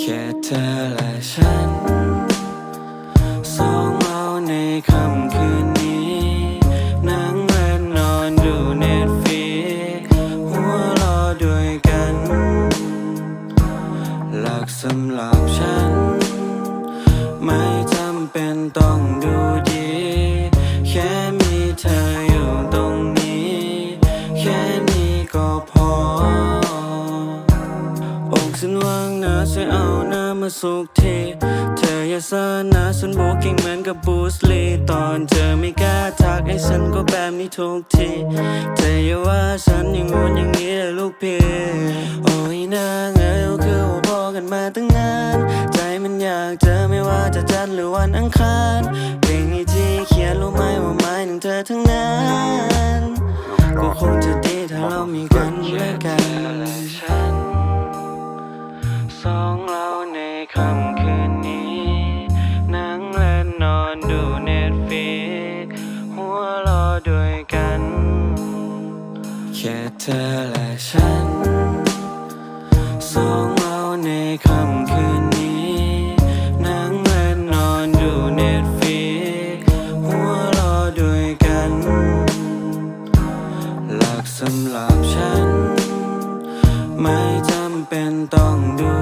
ค่เธอและฉัน สองเราในค่ำคืนนี้ นั่งเล่นอนดูเน็ตฟีหัวรอด้วยกันหลักสำหรับฉัน ไม่จำเป็นต้องดูดี นะช่วยเอาหน้ามาสุกทีเธออย่าซ่านะฉันโบกกิ้งเหมือนกับบูสลีตอนเธอไม่กล้าทักให้ฉันก็แบบนี้ทุกที เธออย่าว่าฉันอย่างงู้นอย่างนี้เลยลูกพี่โอ้ยนางเอ๋ยคือว่าพอกันมาตั้งนาน ใจมันอยากเจอไม่ว่าจะจันทร์หรือวันอังคารเพลงนี้ที่เขียนรู้ไหมว่าหมายถึงเธอทั้งนั้นก็คงจะดีถ้าเรามีกันและกัน ด้วยกัน แค่เธอและฉัน สองเราในค่ำคืนนี้ นั่งเล่นนอนดูเน็ตฟีหัวรอด้วยกัน หลักสำหรับฉัน ไม่จำเป็นต้องดู